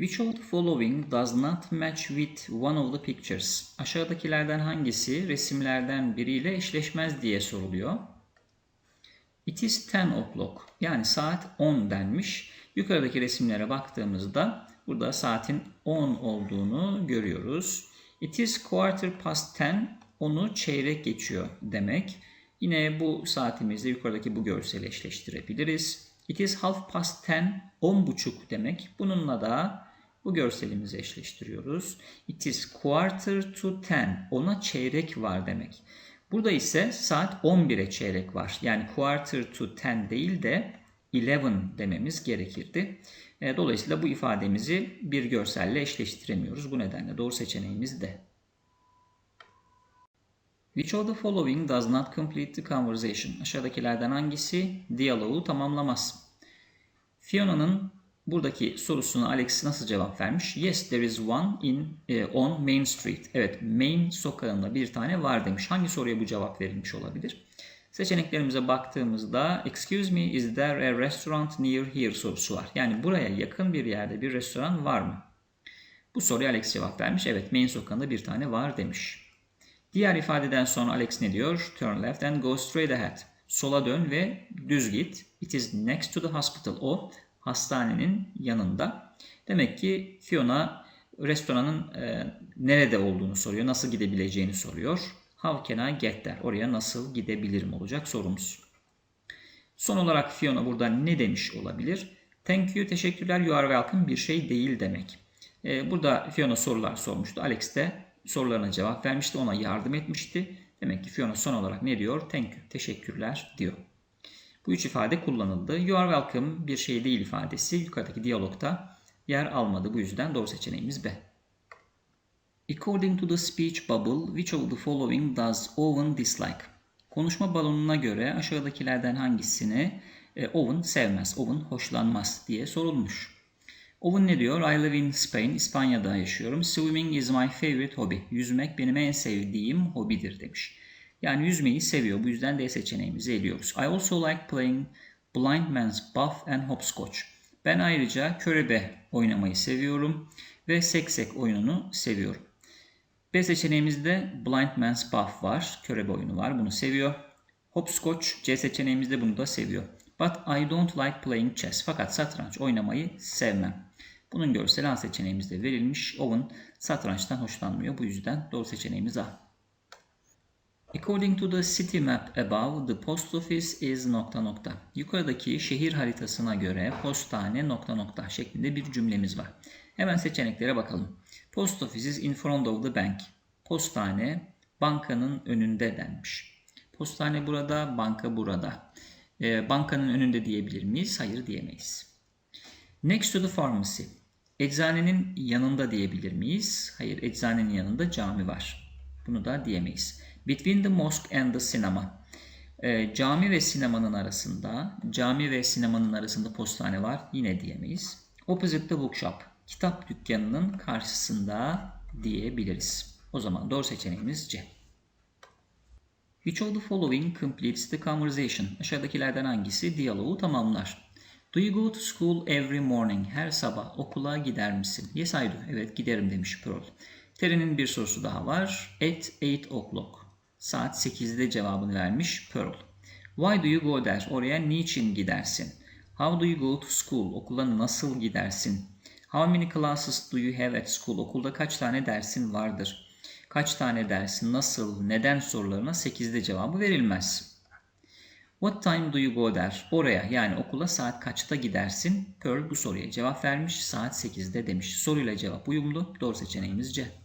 Which of the following does not match with one of the pictures? Aşağıdakilerden hangisi resimlerden biriyle eşleşmez diye soruluyor. It is 10 o'clock. Yani saat 10 denmiş. Yukarıdaki resimlere baktığımızda burada saatin 10 olduğunu görüyoruz. It is quarter past 10. Onu çeyrek geçiyor demek. Yine bu saatimizle yukarıdaki bu görseli eşleştirebiliriz. It is half past 10. 10 buçuk demek. Bununla da bu görselimizi eşleştiriyoruz. It is quarter to 10. Ona çeyrek var demek. Burada ise saat 11'e çeyrek var. Yani quarter to 10 değil de 11 dememiz gerekirdi. E, Dolayısıyla bu ifademizi bir görselle eşleştiremiyoruz. Bu nedenle doğru seçeneğimiz D. Which of the following does not complete the conversation? Aşağıdakilerden hangisi diyaloğu tamamlamaz? Fiona'nın buradaki sorusuna Alex nasıl cevap vermiş? Yes, there is one in e, on Main Street. Evet, Main sokağında bir tane var demiş. Hangi soruya bu cevap verilmiş olabilir? Seçeneklerimize baktığımızda Excuse me, is there a restaurant near here sorusu var. Yani buraya yakın bir yerde bir restoran var mı? Bu soruya Alex cevap vermiş. Evet, Main sokağında bir tane var demiş. Diğer ifadeden sonra Alex ne diyor? Turn left and go straight ahead. Sola dön ve düz git. It is next to the hospital. O hastanenin yanında. Demek ki Fiona restoranın e, nerede olduğunu soruyor. Nasıl gidebileceğini soruyor. How can I get there? Oraya nasıl gidebilirim olacak sorumuz. Son olarak Fiona burada ne demiş olabilir? Thank you, teşekkürler, you are welcome bir şey değil demek. E, burada Fiona sorular sormuştu. Alex de sorularına cevap vermişti. Ona yardım etmişti. Demek ki Fiona son olarak ne diyor? Thank you, teşekkürler diyor. Bu üç ifade kullanıldı. You are welcome bir şey değil ifadesi yukarıdaki diyalogta yer almadı. Bu yüzden doğru seçeneğimiz B. According to the speech bubble, which of the following does Owen dislike? Konuşma balonuna göre aşağıdakilerden hangisini e, Owen sevmez, Owen hoşlanmaz diye sorulmuş. Owen ne diyor? I live in Spain, İspanya'da yaşıyorum. Swimming is my favorite hobby. Yüzmek benim en sevdiğim hobidir demiş. Yani yüzmeyi seviyor. Bu yüzden D seçeneğimizi eliyoruz. I also like playing blind man's buff and hopscotch. Ben ayrıca körebe oynamayı seviyorum ve seksek oyununu seviyorum. B seçeneğimizde blind man's buff var. Körebe oyunu var. Bunu seviyor. Hopscotch C seçeneğimizde bunu da seviyor. But I don't like playing chess. Fakat satranç oynamayı sevmem. Bunun görseli A seçeneğimizde verilmiş. Owen satrançtan hoşlanmıyor. Bu yüzden doğru seçeneğimiz A. According to the city map above, the post office is nokta nokta. Yukarıdaki şehir haritasına göre postane nokta nokta şeklinde bir cümlemiz var. Hemen seçeneklere bakalım. Post office is in front of the bank. Postane bankanın önünde denmiş. Postane burada, banka burada. Ee, bankanın önünde diyebilir miyiz? Hayır diyemeyiz. Next to the pharmacy. Eczanenin yanında diyebilir miyiz? Hayır, eczanenin yanında cami var. Bunu da diyemeyiz. Between the mosque and the cinema. Ee, cami ve sinemanın arasında, cami ve sinemanın arasında postane var. Yine diyemeyiz. Opposite the bookshop. Kitap dükkanının karşısında diyebiliriz. O zaman doğru seçeneğimiz C. Which of the following completes the conversation? Aşağıdakilerden hangisi diyaloğu tamamlar? Do you go to school every morning? Her sabah okula gider misin? Yes I do. Evet giderim demiş Pearl. Terry'nin bir sorusu daha var. At 8 o'clock. Saat 8'de cevabını vermiş Pearl. Why do you go there? Oraya niçin gidersin? How do you go to school? Okula nasıl gidersin? How many classes do you have at school? Okulda kaç tane dersin vardır? Kaç tane dersin, nasıl, neden sorularına 8'de cevabı verilmez. What time do you go there? Oraya yani okula saat kaçta gidersin? Pearl bu soruya cevap vermiş. Saat 8'de demiş. Soruyla cevap uyumlu. Doğru seçeneğimiz C.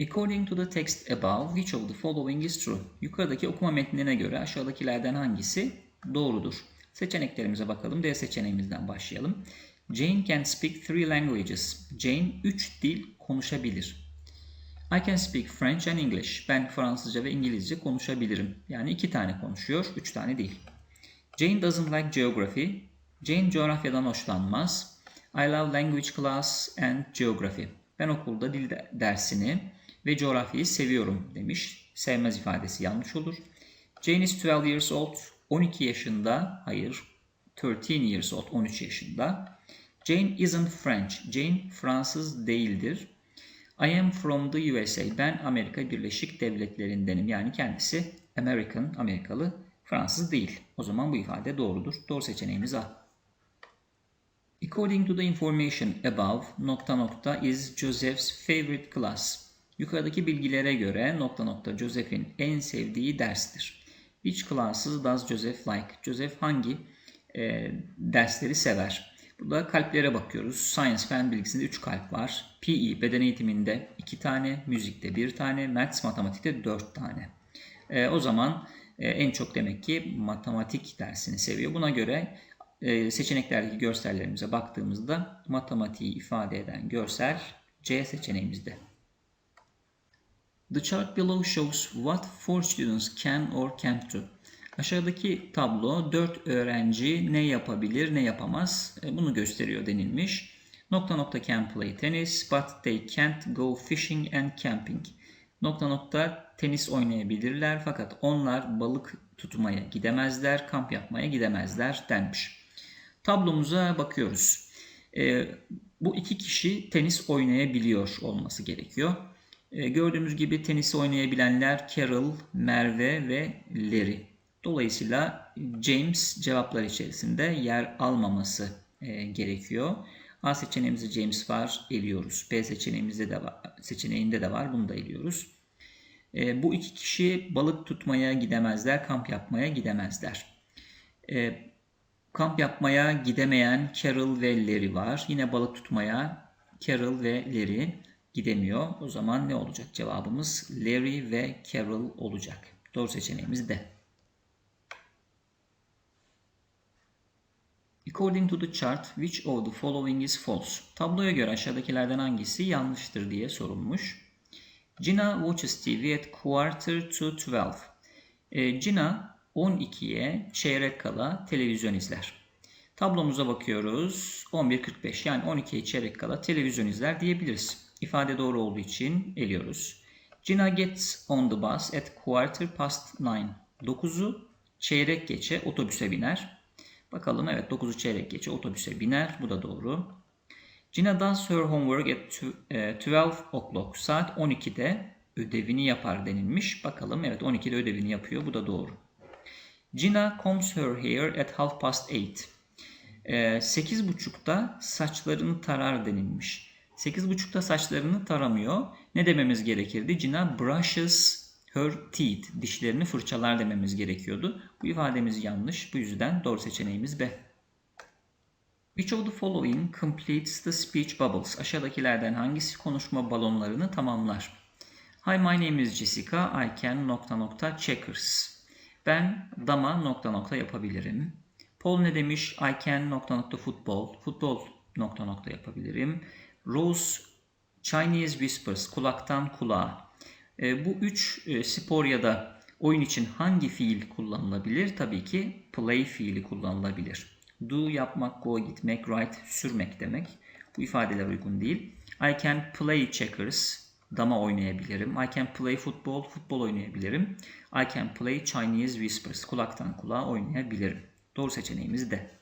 According to the text above, which of the following is true? Yukarıdaki okuma metnine göre aşağıdakilerden hangisi doğrudur? Seçeneklerimize bakalım. D seçeneğimizden başlayalım. Jane can speak three languages. Jane 3 dil konuşabilir. I can speak French and English. Ben Fransızca ve İngilizce konuşabilirim. Yani iki tane konuşuyor, üç tane değil. Jane doesn't like geography. Jane coğrafyadan hoşlanmaz. I love language class and geography. Ben okulda dil dersini ve coğrafyayı seviyorum demiş. Sevmez ifadesi yanlış olur. Jane is 12 years old. 12 yaşında. Hayır. 13 years old. 13 yaşında. Jane isn't French. Jane Fransız değildir. I am from the USA. Ben Amerika Birleşik Devletleri'ndenim. Yani kendisi American, Amerikalı, Fransız değil. O zaman bu ifade doğrudur. Doğru seçeneğimiz A. According to the information above, nokta nokta is Joseph's favorite class. Yukarıdaki bilgilere göre nokta nokta Joseph'in en sevdiği derstir. Which classes does Joseph like? Joseph hangi e, dersleri sever? Burada kalplere bakıyoruz. Science fen bilgisinde 3 kalp var. PE beden eğitiminde 2 tane, müzikte 1 tane, Maths matematikte 4 tane. E, o zaman e, en çok demek ki matematik dersini seviyor. Buna göre e, seçeneklerdeki görsellerimize baktığımızda matematiği ifade eden görsel C seçeneğimizde. The chart below shows what four students can or can't do. Aşağıdaki tablo 4 öğrenci ne yapabilir ne yapamaz e, bunu gösteriyor denilmiş. Nokta nokta can play tennis but they can't go fishing and camping. Nokta nokta tenis oynayabilirler fakat onlar balık tutmaya gidemezler, kamp yapmaya gidemezler denmiş. Tablomuza bakıyoruz. E, bu iki kişi tenis oynayabiliyor olması gerekiyor. E, gördüğümüz gibi tenis oynayabilenler Carol, Merve ve Larry. Dolayısıyla James cevaplar içerisinde yer almaması e, gerekiyor. A seçeneğimizde James var, eliyoruz. B seçeneğimizde de var, seçeneğinde de var, bunu da eliyoruz. E, bu iki kişi balık tutmaya gidemezler, kamp yapmaya gidemezler. Kamp yapmaya gidemeyen Carol ve Larry var. Yine balık tutmaya Carol ve Larry gidemiyor. O zaman ne olacak cevabımız? Larry ve Carol olacak. Doğru seçeneğimiz de. According to the chart, which of the following is false? Tabloya göre aşağıdakilerden hangisi yanlıştır diye sorulmuş. Gina watches TV at quarter to 12. E, Gina 12'ye çeyrek kala televizyon izler. Tablomuza bakıyoruz. 11.45 yani 12'ye çeyrek kala televizyon izler diyebiliriz. İfade doğru olduğu için eliyoruz. Gina gets on the bus at quarter past 9. 9'u çeyrek geçe otobüse biner. Bakalım evet 9'u çeyrek geçe otobüse biner. Bu da doğru. Gina does her homework at 12 e, o'clock. Saat 12'de ödevini yapar denilmiş. Bakalım evet 12'de ödevini yapıyor. Bu da doğru. Gina combs her hair at half past 8. 8.30'da saçlarını tarar denilmiş. 8.30'da saçlarını taramıyor. Ne dememiz gerekirdi? Gina brushes her teeth. Dişlerini fırçalar dememiz gerekiyordu. Bu ifademiz yanlış. Bu yüzden doğru seçeneğimiz B. Which of the following completes the speech bubbles? Aşağıdakilerden hangisi konuşma balonlarını tamamlar? Hi, my name is Jessica. I can nokta nokta checkers. Ben dama nokta nokta yapabilirim. Paul ne demiş? I can nokta nokta futbol. Futbol nokta nokta yapabilirim. Rose Chinese whispers. Kulaktan kulağa. E, bu üç e, spor ya da oyun için hangi fiil kullanılabilir? Tabii ki play fiili kullanılabilir. Do yapmak, go gitmek, ride sürmek demek. Bu ifadeler uygun değil. I can play checkers. Dama oynayabilirim. I can play football. Futbol oynayabilirim. I can play Chinese whispers. Kulaktan kulağa oynayabilirim. Doğru seçeneğimiz de.